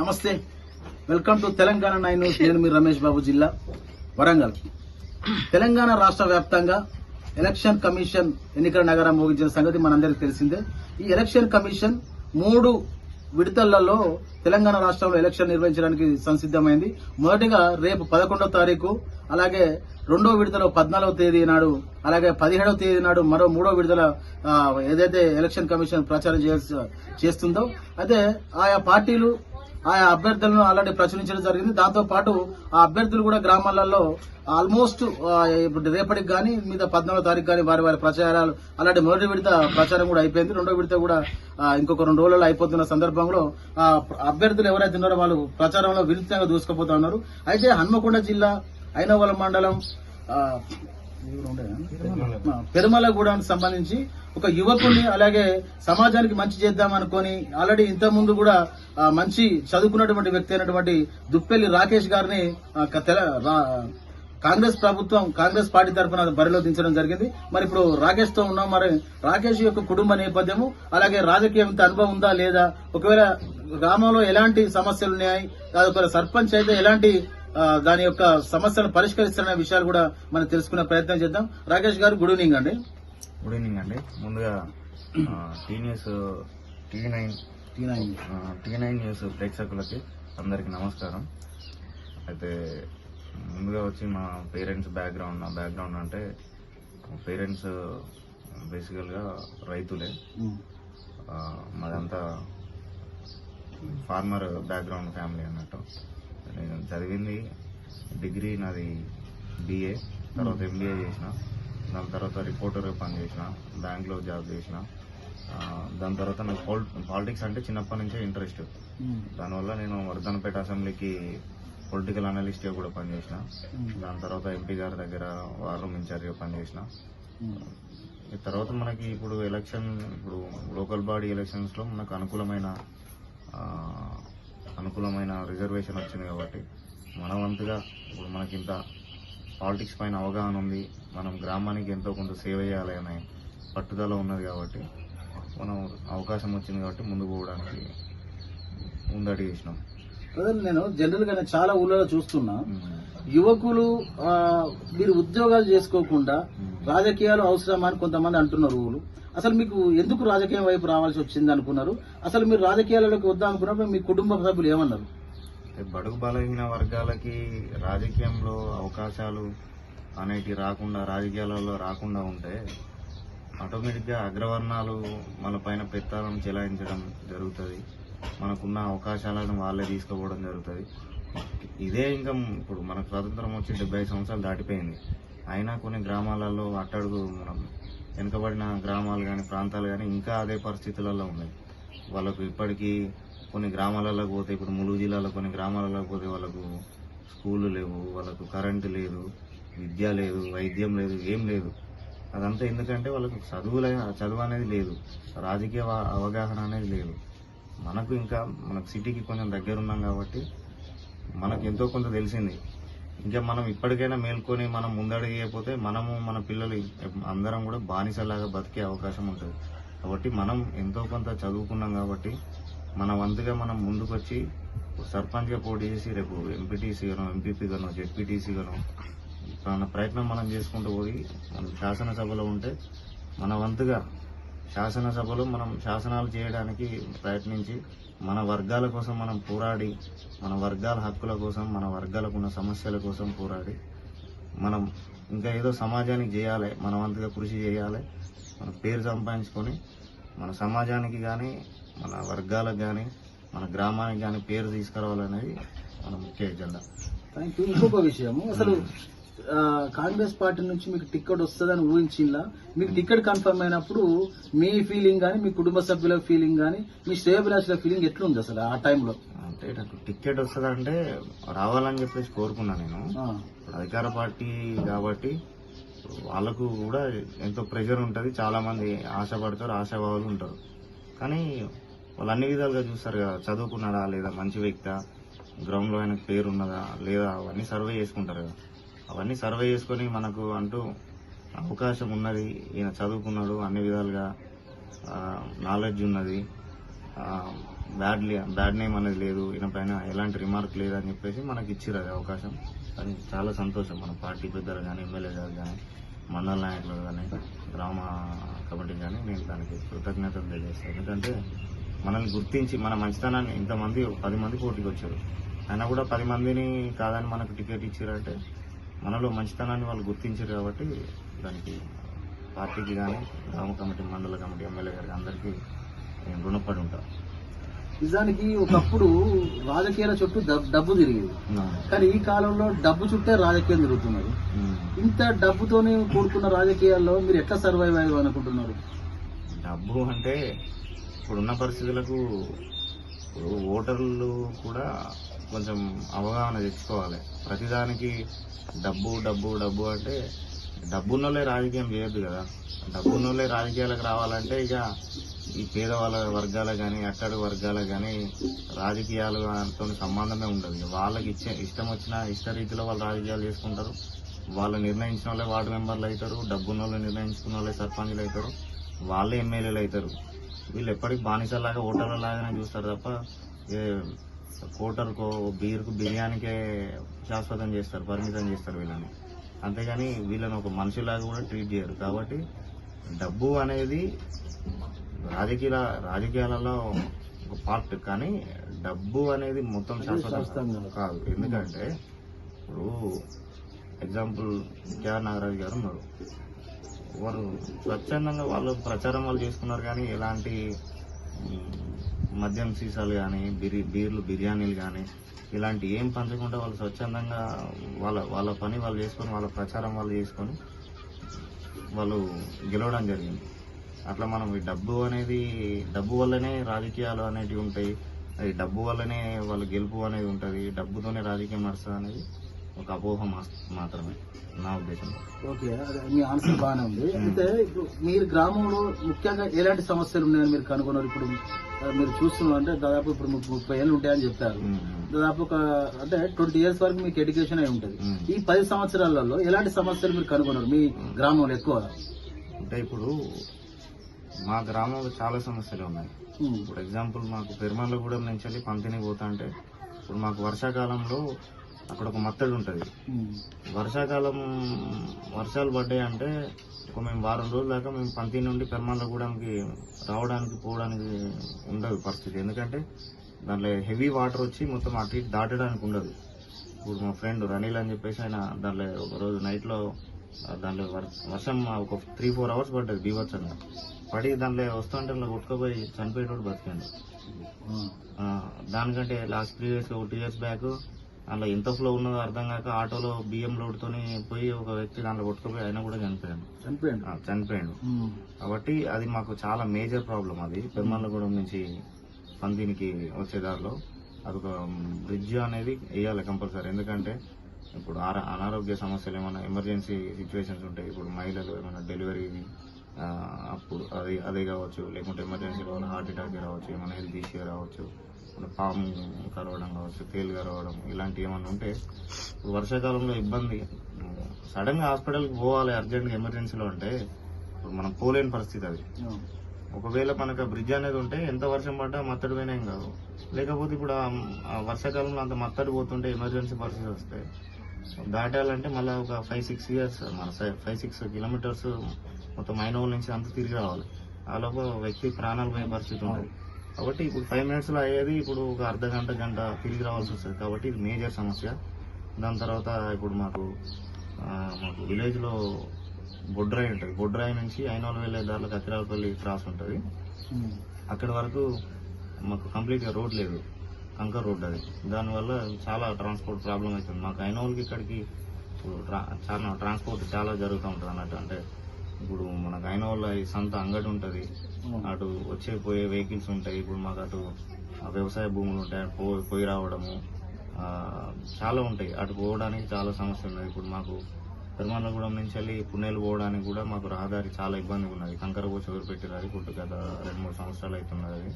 నమస్తే. Welcome to Telangana nine news. నేను మీ రమేష్ బాబు జిల్లా వరంగల్. తెలంగాణ రాష్ట్ర వ్యాప్తంగా ఎలక్షన్ కమిషన్ ఎన్నికల నగరం ముగించిన సంగతి మనందరికీ తెలిసిందే. ఈ ఎలక్షన్ కమిషన్ మూడు విడతలలో తెలంగాణ రాష్ట్రంలో ఎలక్షన్ నిర్వహించడానికి సంసిద్ధమైంది. మొదటిగా రేపు పదకొండవ తారీఖు అలాగే రెండో విడతలో పద్నాలుగవ తేదీ నాడు అలాగే పదిహేడవ తేదీ నాడు మరో మూడో విడుదల ఏదైతే ఎలక్షన్ కమిషన్ ప్రచారం చేస్తుందో అయితే ఆయా పార్టీలు ఆయా అభ్యర్థులను ఆల్రెడీ ప్రచురించడం జరిగింది. దాంతో పాటు ఆ అభ్యర్థులు కూడా గ్రామాలలో ఆల్మోస్ట్ ఇప్పుడు రేపటికి కానీ మీద పద్నాలుగో తారీఖు కానీ వారి వారి ప్రచారాలు అలాంటి మొదటి విడత ప్రచారం కూడా అయిపోయింది. రెండో విడత కూడా ఇంకొక రెండు రోజులలో అయిపోతున్న సందర్భంలో ఆ, అభ్యర్థులు ఎవరైతే ఉన్నారో వాళ్ళు ప్రచారంలో విరుద్ధంగా దూసుకుపోతా ఉన్నారు. అయితే హన్మకొండ జిల్లా ఐనవల మండలం పెరుమల ఎవరు సంబంధించి ఒక యువకుని అలాగే సమాజానికి మంచి చేద్దాం అనుకొని ఆల్రెడీ ఇంత ముందు కూడా మంచి చదువుకున్నటువంటి వ్యక్తి అయినటువంటి దుప్పెల్లి రాకేష్ గారిని తెల- రా- కాంగ్రెస్ ప్రభుత్వం కాంగ్రెస్ పార్టీ తరఫున బరిలో దించడం జరిగింది. మరి ఇప్పుడు రాకేష్తో ఉన్నాం. మరి రాకేష్ యొక్క కుటుంబ నేపథ్యము అలాగే రాజకీయం ఇంత అనుభవం ఉందా లేదా? ఒకవేళ గ్రామంలో ఎలాంటి సమస్యలు ఉన్నాయి? కాదు ఒకవేళ సర్పంచ్ అయితే ఎలాంటి దాని యొక్క సమస్యలను పరిష్కరిస్తున్న విషయాలు కూడా మనం తెలుసుకునే ప్రయత్నం చేద్దాం. రాకేష్ గారు గుడ్ ఈవినింగ్ అండి. గుడ్ ఈవినింగ్ అండి. ముందుగా టీ న్యూస్ టీ నైన్ ఆ, టీ నైన్ న్యూస్ ప్రేక్షకులకి అందరికి నమస్కారం. అయితే ముందుగా వచ్చి మా పేరెంట్స్ బ్యాక్గ్రౌండ్ నా బ్యాక్గ్రౌండ్ అంటే పేరెంట్స్ బేసికల్గా రైతులే. మాదంతా ఫార్మర్ బ్యాక్గ్రౌండ్ ఫ్యామిలీ అన్నట్టు. నేను చదివింది డిగ్రీ నాది బిఏ తర్వాత ఎంబీఏ చేసిన. దాని తర్వాత రిపోర్టర్ పని చేసిన బ్యాంక్లో జాబ్ చేసిన. దాని తర్వాత నాకు పాలిటిక్స్ అంటే చిన్నప్పటి నుంచే ఇంట్రెస్ట్. ఉమ్, దానివల్ల నేను వర్ధనపేట అసెంబ్లీకి పొలిటికల్ అనలిస్ట్గా కూడా పనిచేసిన. ఉమ్, దాని తర్వాత ఎంపీ గారి దగ్గర వార్ రూమ్ ఇన్ఛార్జ్గా పనిచేసిన. తర్వాత మనకి ఇప్పుడు ఎలక్షన్ ఇప్పుడు లోకల్ బాడీ ఎలక్షన్స్లో మనకు అనుకూలమైన అనుకూలమైన రిజర్వేషన్ వచ్చింది కాబట్టి మన వంతుగా ఇప్పుడు మనకి ఇంత పాలిటిక్స్ పైన అవగాహన ఉంది. మనం గ్రామానికి ఎంతో కొంత సేవ చేయాలి అనే పట్టుదల ఉన్నది కాబట్టి మనం అవకాశం వచ్చింది కాబట్టి ముందుకు పోవడానికి ముందడి చేసినాం బ్రదర్, నేను జనరల్గా చాలా ఊళ్ళలో చూస్తున్నా. యువకులు మీరు ఉద్యోగాలు చేసుకోకుండా. రాజకీయాలు అవసరమా అని కొంతమంది అంటున్నారు ఊరు అసలు మీకు ఎందుకు రాజకీయం వైపు రావాల్సి వచ్చింది అనుకున్నారు? అసలు మీరు రాజకీయాలలోకి వద్దాం అనుకున్నప్పుడు మీ కుటుంబ సభ్యులు ఏమన్నారు? బడుగు బలహీన వర్గాలకి రాజకీయంలో అవకాశాలు అనేటి రాకుండా రాజకీయాలలో రాకుండా ఉంటే ఆటోమేటిక్గా అగ్రవర్ణాలు మన పైన పెత్తాలను చెలాయించడం జరుగుతుంది. మనకున్న అవకాశాలను వాళ్ళే తీసుకోవడం జరుగుతుంది. ఇదే ఇంకా ఇప్పుడు మనకు స్వాతంత్రం వచ్చి డెబ్బై సంవత్సరాలు దాటిపోయింది. అయినా కొన్ని గ్రామాలలో అట్టడుగు మనం వెనుకబడిన గ్రామాలు కానీ ప్రాంతాలు కానీ ఇంకా అదే పరిస్థితులలో ఉన్నాయి. వాళ్ళకు ఇప్పటికీ కొన్ని గ్రామాలలో పోతే ఇప్పుడు ములుగు జిల్లాలో కొన్ని గ్రామాలలో పోతే వాళ్ళకు స్కూళ్ళు లేవు వాళ్ళకు కరెంటు లేదు విద్య లేదు వైద్యం లేదు ఏం లేదు. అదంతా ఎందుకంటే వాళ్ళకు చదువులే చదువు అనేది లేదు. రాజకీయ అవగాహన అనేది లేదు. మనకు ఇంకా మనకు సిటీకి కొంచెం దగ్గర ఉన్నాం కాబట్టి మనకు ఎంతో కొంత తెలిసింది. ఇంకా మనం ఇప్పటికైనా మేల్కొని మనం ముందడుగేయకపోతే మనము మన పిల్లలు అందరం కూడా బానిసలాగా బతికే అవకాశం ఉంటుంది. కాబట్టి మనం ఎంతో కొంత చదువుకున్నాం కాబట్టి మన వంతుగా మనం ముందుకొచ్చి సర్పంచ్గా పోటీ చేసి రేపు ఎంపీటీసీ గానో ఎంపీపీ గానో జెడ్పీటీసీ గానో మన ప్రయత్నం మనం చేసుకుంటూ పోయి మన శాసనసభలో ఉంటే మన వంతుగా శాసనసభలో మనం శాసనాలు చేయడానికి ప్రయత్నించి మన వర్గాల కోసం మనం పోరాడి మన వర్గాల హక్కుల కోసం మన వర్గాలకు ఉన్న సమస్యల కోసం పోరాడి మనం ఇంకా ఏదో సమాజానికి చేయాలి మన వంతుగా కృషి చేయాలి మన పేరు సంపాదించుకొని మన సమాజానికి కానీ మన వర్గాలకు కానీ మన గ్రామానికి కానీ పేరు తీసుకురావాలనేది మన ముఖ్య ఎజెండా. ఇంకొక విషయము. అసలు కాంగ్రెస్ పార్టీ నుంచి మీకు టికెట్ వస్తుందని ఊహించిందా మీకు టికెట్ కన్ఫర్మ్ అయినప్పుడు మీ ఫీలింగ్ కానీ మీ కుటుంబ సభ్యుల ఫీలింగ్ కానీ మీ శ్రేయభిలాషుల ఫీలింగ్ ఎట్లుంది అసలు ఆ టైంలో? అంటే నాకు టికెట్ వస్తుందంటే రావాలని చెప్పేసి కోరుకున్నా నేను. అధికార పార్టీ కాబట్టి వాళ్ళకు కూడా ఎంతో ప్రెషర్ ఉంటుంది చాలా మంది ఆశపడతారు ఆశాభావాలు ఉంటారు. కానీ వాళ్ళు అన్ని విధాలుగా చూస్తారు కదా చదువుకున్నాడా లేదా మంచి వ్యక్తా గ్రౌండ్లో ఆయనకు పేరు ఉన్నదా లేదా అవన్నీ సర్వే చేసుకుంటారు కదా. అవన్నీ సర్వే చేసుకొని మనకు అంటూ అవకాశం ఉన్నది. ఈయన చదువుకున్నాడు అన్ని విధాలుగా. నాలెడ్జ్ ఉన్నది. బ్యాడ్ బ్యాడ్ నేమ్ అనేది లేదు. ఈయన పైన ఎలాంటి రిమార్క్ లేదు అని చెప్పేసి మనకి ఇచ్చిర్రు అది అవకాశం. కానీ చాలా సంతోషం మన పార్టీ పెద్దలు కానీ ఎమ్మెల్యే గారు కానీ మండల నాయకులు కానీ గ్రామ కమిటీ కానీ నేను దానికి కృతజ్ఞతలు తెలియజేస్తాను. ఎందుకంటే మనల్ని గుర్తించి మన మంచితనాన్ని ఇంతమంది పది మంది పోటీకి వచ్చారు అయినా కూడా పది మందిని కాదని మనకు టికెట్ ఇచ్చారంటే మనలో మంచితనాన్ని వాళ్ళు గుర్తించారు కాబట్టి దానికి పార్టీకి కానీ గ్రామ కమిటీ మండల కమిటీ ఎమ్మెల్యే గారికి అందరికీ నేను రుణపడి ఉంటాను నిజానికి ఒకప్పుడు రాజకీయాల చుట్టూ డబ్- డబ్బు తిరిగేది. కానీ ఈ కాలంలో డబ్బు చుట్టే రాజకీయం తిరుగుతున్నది ఇంత డబ్బుతోనే కూడుకున్న రాజకీయాల్లో మీరు ఎట్లా సర్వైవ్ అయ్యారు అనుకుంటున్నారు? డబ్బు అంటే ఇప్పుడున్న పరిస్థితులకు ఓటర్లు కూడా కొంచెం అవగాహన తెచ్చుకోవాలి. ప్రతిదానికి డబ్బు డబ్బు డబ్బు అంటే డబ్బున్నోళ్ళే రాజకీయం చేయొద్దు కదా. డబ్బున్నోళ్ళే రాజకీయాలకు రావాలంటే ఇక ఈ పేదవాళ్ళ వర్గాల కానీ అట్టడి వర్గాలకు కానీ రాజకీయాలతో సంబంధమే ఉండదు. వాళ్ళకి ఇచ్చే ఇష్టం వచ్చిన ఇష్ట రీతిలో వాళ్ళు రాజకీయాలు చేసుకుంటారు. వాళ్ళు నిర్ణయించిన వాళ్ళే వార్డు మెంబర్లు అవుతారు డబ్బున్న వాళ్ళు నిర్ణయించుకున్న వాళ్ళే సర్పంచ్లు అవుతారు వాళ్ళే ఎమ్మెల్యేలు అవుతారు వీళ్ళు ఎప్పటికీ బానిసలాగా ఓటర్ల లాగానే చూస్తారు తప్ప ఏ కోటర్కో బీర్కు బిర్యానీకే శాశ్వతం చేస్తారు పరిమితం చేస్తారు వీళ్ళని. అంతేగాని వీళ్ళని ఒక మనిషిలాగా కూడా ట్రీట్ చేయరు. కాబట్టి డబ్బు అనేది రాజకీయ రాజకీయాలలో ఒక పార్ట్. కానీ డబ్బు అనేది మొత్తం శాశ్వతం. కాదు. ఎందుకంటే ఇప్పుడు ఎగ్జాంపుల్ కేఆర్ నాగరాజు గారు ఉన్నారు. వారు స్వచ్ఛందంగా వాళ్ళు ప్రచారం వాళ్ళు చేసుకున్నారు కానీ ఎలాంటి మద్యం సీసాలు కానీ బిరి బీర్లు బిర్యానీలు కానీ ఇలాంటి ఏం పంచకుండా వాళ్ళు స్వచ్ఛందంగా వాళ్ళ వాళ్ళ పని వాళ్ళు చేసుకొని వాళ్ళ ప్రచారం వాళ్ళు చేసుకొని వాళ్ళు గెలవడం జరిగింది. అట్లా మనం ఈ డబ్బు అనేది డబ్బు వల్లనే రాజకీయాలు అనేటివి ఉంటాయి. అది డబ్బు వల్లనే వాళ్ళ గెలుపు అనేది ఉంటుంది. డబ్బుతోనే రాజకీయం నడుస్తుంది అనేది ఒక అపోహ మాత్రమే నా ఉద్దేశంలో ఓకే అదే మీ ఆన్సర్ బాగానే ఉంది. అయితే ఇప్పుడు మీరు గ్రామంలో ముఖ్యంగా ఎలాంటి సమస్యలు ఉన్నాయని మీరు కనుగొన్నారు? ఇప్పుడు మీరు చూస్తున్నారు అంటే దాదాపు ఇప్పుడు ముప్పై- ముప్పై ఏళ్ళు ఉంటాయని చెప్పారు. ఉమ్, దాదాపు ఒక అంటే ట్వంటీ ఇయర్స్ వరకు మీకు ఎడ్యుకేషన్ అయి ఉంటుంది. ఈ పది సంవత్సరాలలో ఎలాంటి సమస్యలు మీరు కనుగొన్నారు మీ గ్రామంలో ఎక్కువ? అంటే ఇప్పుడు మా గ్రామంలో చాలా సమస్యలు ఉన్నాయి. ఇప్పుడు ఎగ్జాంపుల్ మాకు పెరుమల్లగూడెం నుంచి వెళ్ళి పంతిని పోతా అంటే ఇప్పుడు మాకు వర్షాకాలంలో అక్కడ ఒక మత్తడి ఉంటుంది. వర్షాకాలం వర్షాలు పడ్డాయి అంటే ఒక మేము వారం రోజుల దాకా మేము పంతి నుండి పెరుమల్లగూడెంకి రావడానికి పోవడానికి ఉండదు పరిస్థితి. ఎందుకంటే దాంట్లో హెవీ వాటర్ వచ్చి మొత్తం అటు ఇటు దాటడానికి ఉండదు. ఇప్పుడు మా ఫ్రెండ్ రనీల్ అని చెప్పేసి ఆయన దాంట్లో ఒక రోజు నైట్లో దాంట్లో వర్- వర్షం ఒక త్రీ ఫోర్ అవర్స్ పడ్డది బీభత్సంగా. పడి దాంట్లో వస్తుంటే కొట్టుకుపోయి చనిపోయేటోడు బతికాడు. దానికంటే లాస్ట్ త్రీ ఇయర్స్ ఒక టూ ఇయర్స్ బ్యాక్ అందులో ఎంత ఫ్లో ఉన్నదో అర్థం కాక ఆటోలో బియ్యం లోడ్తోని పోయి ఒక వ్యక్తి దాంట్లో కొట్టుకుపోయి ఆయన కూడా చనిపోయాడు. చనిపోయాడు. చనిపోయాడు. కాబట్టి అది మాకు చాలా మేజర్ ప్రాబ్లం అది. పెరుమల్లగూడెం నుంచి పందినికి వచ్చే దారిలో అదొక బ్రిడ్జ్ అనేది వేయాలి కంపల్సరీ. ఎందుకంటే ఇప్పుడు అనారోగ్య సమస్యలు ఏమైనా ఎమర్జెన్సీ సిచ్యువేషన్స్ ఉంటాయి ఇప్పుడు మహిళలు ఏమైనా డెలివరీ అప్పుడు అది అదే కావచ్చు. లేకుంటే ఎమర్జెన్సీ వల్ల హార్ట్ అటాక్ రావచ్చు ఏమైనా హెల్త్ ఇష్యూ రావచ్చు. పాము కరవడం కావచ్చు తేలు కరవడం ఇలాంటివి ఏమైనా ఉంటే ఇప్పుడు వర్షాకాలంలో ఇబ్బంది. సడన్గా హాస్పిటల్కి పోవాలి అర్జెంట్గా ఎమర్జెన్సీలో అంటే ఇప్పుడు మనం పోలేని పరిస్థితి అది. ఒకవేళ మనకు ఆ బ్రిడ్జ్ అనేది ఉంటే ఎంత వర్షం పడ్డా మత్తడి పోయినా ఏం కాదు. లేకపోతే ఇప్పుడు ఆ- వర్షాకాలంలో అంత మత్తడి పోతుంటే ఎమర్జెన్సీ పరిస్థితి వస్తాయి దాటాలంటే మళ్ళీ ఒక ఫైవ్ సిక్స్ ఇయర్స్ మన ఫైవ్ సిక్స్ కిలోమీటర్స్ మొత్తం ఐనోల్ నుంచి అంత తిరిగి రావాలి. ఆ లోపు వ్యక్తి ప్రాణాలు పోయే పరిస్థితి ఉంటుంది. కాబట్టి ఇప్పుడు ఫైవ్ మినిట్స్లో అయ్యేది ఇప్పుడు ఒక అర్ధ గంట గంట తిరిగి రావాల్సి వస్తుంది. కాబట్టి ఇది మేజర్ సమస్య. దాని తర్వాత ఇప్పుడు మాకు మాకు విలేజ్లో బొడ్రాయి ఉంటుంది. బొడ్రాయి నుంచి ఐనోలు వెళ్ళే దారిలో కత్తిరాలపల్లి క్రాస్ ఉంటుంది. అక్కడి వరకు మాకు కంప్లీట్గా రోడ్ లేదు. కంకర్ రోడ్ అది. దానివల్ల చాలా ట్రాన్స్పోర్ట్ ప్రాబ్లం అవుతుంది. మాకు ఐనోల్కి ఇక్కడికి చాలా ట్రాన్స్పోర్ట్ చాలా జరుగుతూ ఉంటుంది అన్నట్టు అంటే ఇప్పుడు మనకు ఐనోల్ ఈ సంత అంగడి ఉంటుంది. అటు వచ్చే పోయే వెహికల్స్ ఉంటాయి. ఇప్పుడు మాకు అటు వ్యవసాయ భూములు ఉంటాయి. పో పోయి రావడము చాలా ఉంటాయి. అటు పోవడానికి చాలా సమస్య ఉన్నది. ఇప్పుడు మాకు పెరుమలగూడెం నుంచి వెళ్ళి పుణేలు పోవడానికి కూడా మాకు రహదారి చాలా ఇబ్బందిగా ఉన్నది. కంకర పోసి ఎవరు పెట్టారు అది ఇప్పుడు గత రెండు మూడు సంవత్సరాలు అవుతున్నది అది.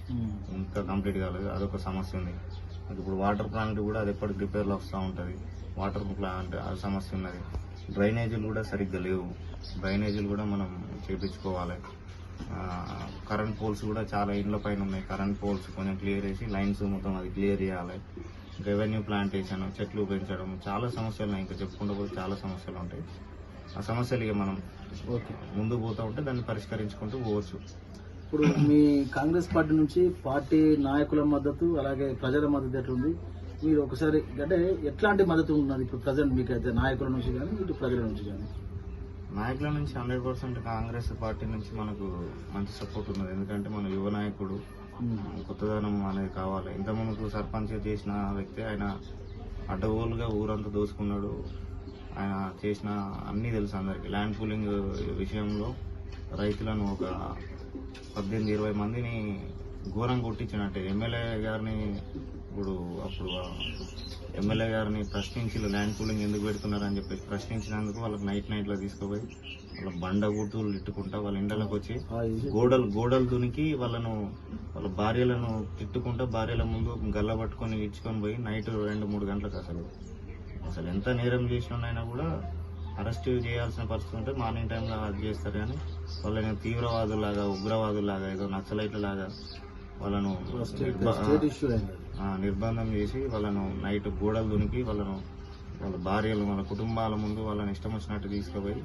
ఇంకా కంప్లీట్ కాలేదు. అదొక సమస్య ఉంది. ఇప్పుడు వాటర్ ప్లాంట్ కూడా అది ఎప్పటికి రిపేర్లు వస్తూ ఉంటుంది. వాటర్ ప్లాంట్ అది సమస్య ఉన్నది. డ్రైనేజీలు కూడా సరిగ్గా లేవు. డ్రైనేజీలు కూడా మనం చేపించుకోవాలి. కరెంట్ పోల్స్ కూడా చాలా ఇండ్ల పైన ఉన్నాయి. కరెంట్ పోల్స్ కొంచెం క్లియర్ చేసి లైన్స్ మొత్తం అది క్లియర్ చేయాలి. రెవెన్యూ ప్లాంటేషన్ చెట్లు పెంచడం చాలా సమస్యలు ఉన్నాయి. ఇంకా చెప్పుకుంటూ పోతే చాలా సమస్యలు ఉంటాయి. ఆ సమస్యలు ఇక మనం ఓకే. ముందు పోతా ఉంటే దాన్ని పరిష్కరించుకుంటూ పోవచ్చు. ఇప్పుడు మీ కాంగ్రెస్ పార్టీ నుంచి పార్టీ నాయకుల మద్దతు అలాగే ప్రజల మద్దతు ఎట్లుంది? మీరు ఒకసారి అంటే ఎట్లాంటి మద్దతు ఉన్నది ఇప్పుడు ప్రజెంట్ మీకు అయితే నాయకుల నుంచి కానీ ఇటు ప్రజల నుంచి కానీ? నాయకుల నుంచి హండ్రెడ్ పర్సెంట్ కాంగ్రెస్ పార్టీ నుంచి మనకు మంచి సపోర్ట్ ఉన్నది. ఎందుకంటే మన యువ నాయకుడు కొత్తదనం అనేది కావాలి. ఇంతకుముందుకు సర్పంచ్ చేసిన వ్యక్తి ఆయన అడ్డగోలుగా ఊరంతా దోసుకున్నాడు. ఆయన చేసిన అన్నీ తెలుసు అందరికి. ల్యాండ్ పూలింగ్ విషయంలో రైతులను ఒక పద్దెనిమిది ఇరవై మందిని ఘోరం కొట్టించినట్టే. ఎమ్మెల్యే గారిని ఇప్పుడు అప్పుడు ఎమ్మెల్యే గారిని ప్రశ్నించి ల్యాండ్ పూలింగ్ ఎందుకు పెడుతున్నారని చెప్పేసి ప్రశ్నించినందుకు వాళ్ళకి నైట్ నైట్లో తీసుకుపోయి వాళ్ళ బండ గుర్తులు తిట్టుకుంటా వాళ్ళ ఇండ్లకు వచ్చి గోడలు గోడలు దునికి వాళ్ళను వాళ్ళ భార్యలను తిట్టుకుంటా భార్యల ముందు గల్ల పట్టుకొని ఇచ్చుకొని పోయి నైట్ రెండు మూడు గంటలకు అసలు అసలు ఎంత నేరం చేసినైనా కూడా అరెస్ట్ చేయాల్సిన పరిస్థితి ఉంటే మార్నింగ్ టైంలో అది చేస్తారు కానీ వాళ్ళని తీవ్రవాదులాగా ఉగ్రవాదులాగా ఏదో నక్సలైట్లలాగా వాళ్ళను నిర్బంధం చేసి వాళ్ళను నైట్ గోడలు దునికి వాళ్ళను వాళ్ళ భార్యలు వాళ్ళ కుటుంబాల ముందు వాళ్ళని ఇష్టం వచ్చినట్టు తీసుకుపోయి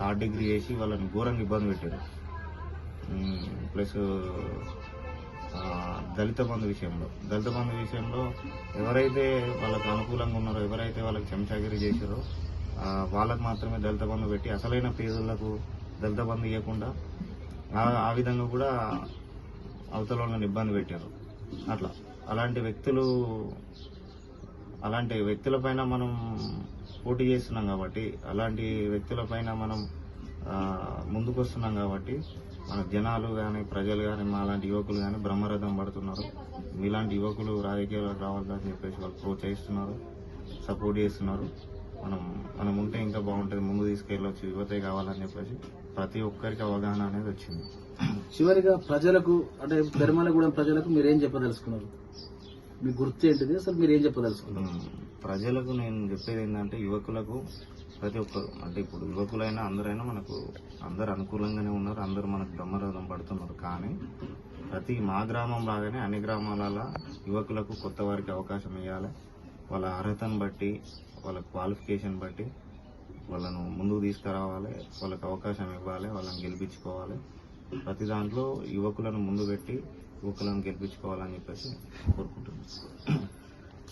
థర్డ్ డిగ్రీ చేసి వాళ్ళని ఘోరంగా ఇబ్బంది పెట్టారు. ప్లస్ దళిత బంధు విషయంలో. దళిత బంధు విషయంలో ఎవరైతే వాళ్ళకు అనుకూలంగా ఉన్నారో ఎవరైతే వాళ్ళకి చెంచాగిరి చేశారో వాళ్ళకు మాత్రమే దళిత బంధు పెట్టి అసలైన పేదలకు దళిత బంధు ఇవ్వకుండా ఆ- ఆ విధంగా కూడా అవతల వాళ్ళని ఇబ్బంది పెట్టారు. అట్లా. అలాంటి వ్యక్తులు అలాంటి వ్యక్తులపైన మనం పోటీ చేస్తున్నాం కాబట్టి అలాంటి వ్యక్తులపైన మనం ముందుకు వస్తున్నాం కాబట్టి మన జనాలు కానీ ప్రజలు కానీ మా లాంటి యువకులు కానీ బ్రహ్మరథం పడుతున్నారు. మీలాంటి యువకులు రాజకీయాలకు రావాలని చెప్పేసి వాళ్ళు ప్రోత్సహిస్తున్నారు సపోర్ట్ చేస్తున్నారు. మనం మనం ఉంటే ఇంకా బాగుంటుంది ముందు తీసుకెళ్ళవచ్చు యువతే కావాలని చెప్పేసి ప్రతి ఒక్కరికి అవగాహన అనేది వచ్చింది. చివరిగా ప్రజలకు అంటే పెరమలగూడెం ప్రజలకు మీరేం చెప్పదలుచుకున్నారు? మీ గుర్తు ఏంటిది? అసలు మీరు ఏం చెప్పదలుచుకున్నారు? ప్రజలకు నేను చెప్పేది ఏంటంటే యువకులకు ప్రతి ఒక్కరు అంటే ఇప్పుడు యువకులైనా అందరైనా మనకు అందరు అనుకూలంగానే ఉన్నారు అందరూ మనకు బ్రహ్మరథం పడుతున్నారు. కానీ ప్రతి మా గ్రామం లాగానే అన్ని గ్రామాలలో యువకులకు కొత్త వారికి అవకాశం ఇవ్వాలి. వాళ్ళ అర్హతను బట్టి వాళ్ళ క్వాలిఫికేషన్ బట్టి వాళ్ళను ముందుకు తీసుకురావాలి వాళ్ళకి అవకాశం ఇవ్వాలి వాళ్ళని గెలిపించుకోవాలి. ప్రతి దాంట్లో యువకులను ముందు పెట్టి యువకులను గెలిపించుకోవాలని చెప్పేసి కోరుకుంటున్నాను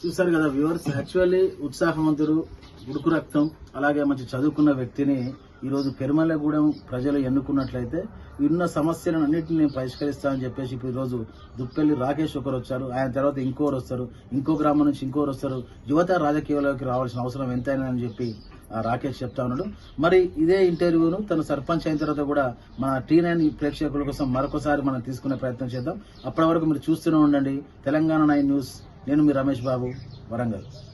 చూసారు కదా వ్యూవర్స్ యాక్చువల్లీ ఉత్సాహవంతుడు ఉడుకు రక్తం అలాగే మంచి చదువుకున్న వ్యక్తిని ఈరోజు పెరుమలగూడెం ప్రజలు ఎన్నుకున్నట్లయితే ఉన్న సమస్యలను అన్నింటినీ నేను పరిష్కరిస్తానని చెప్పేసి ఇప్పుడు ఈ రోజు దుప్పెల్లి రాకేష్ ఒకరు వచ్చారు. ఆయన తర్వాత ఇంకోరు వస్తారు. ఇంకో గ్రామం నుంచి ఇంకోరు వస్తారు. యువత రాజకీయాల్లోకి రావాల్సిన అవసరం ఎంతైనా అని చెప్పి రాకేష్ చెప్తా ఉన్నాడు. మరి ఇదే ఇంటర్వ్యూను తను సర్పంచ్ అయిన తర్వాత కూడా మన టీ నైన్ ప్రేక్షకుల కోసం మరొకసారి మనం తీసుకునే ప్రయత్నం చేద్దాం. అప్పటి వరకు మీరు చూస్తూనే ఉండండి. Telangana nine news. నేను మీ రమేష్ బాబు వరంగల్.